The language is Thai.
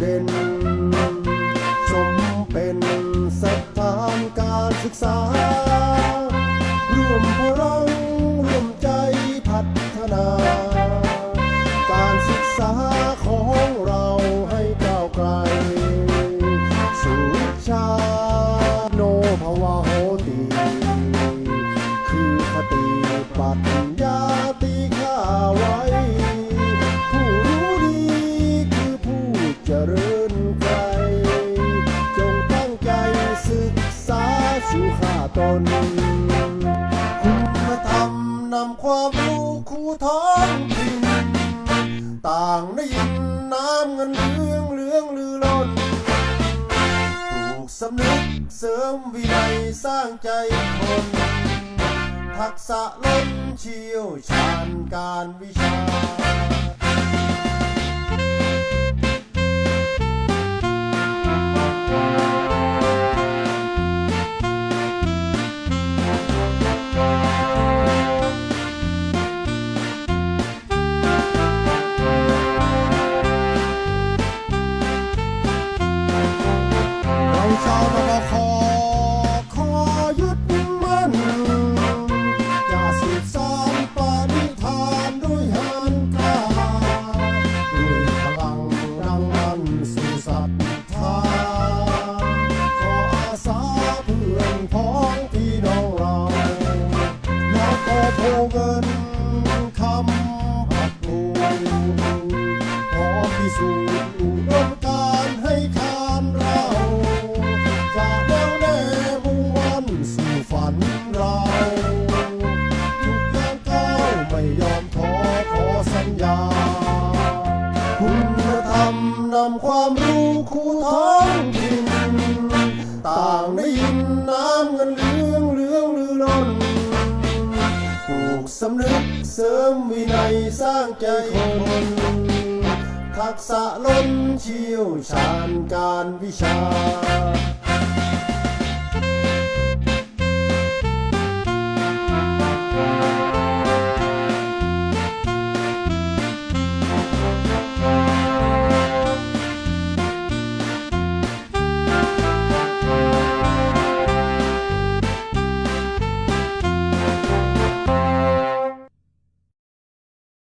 เด่นสมเป็นสถานการศึกษา ร่วมพลังร่วมใจพัฒนา การศึกษาของเราให้ก้าวไกล สู่ชาโนภาวะโหติคือคติปัญญาตี ตน คุณธรรมนำความรู้คู่ท้องถิ่นต่างได้ยินน้ำเงินเรืองเหลืองลือล้นปลูกสำนึกเสริมวินัยสร้างใจคน ทักษะล้นเชี่ยวชาญการวิชา เรา ทุกย่างก้าวไม่ยอมท้อขอสัญญา คุณธรรมนำความรู้คู่ท้องถิ่นต่างได้ยินน้ำเงินเลืองเลืองลือล้นปลูกสำนึกเสริมวินัยสร้างใจคนทักษะล้นเชี่ยวชาญการวิชา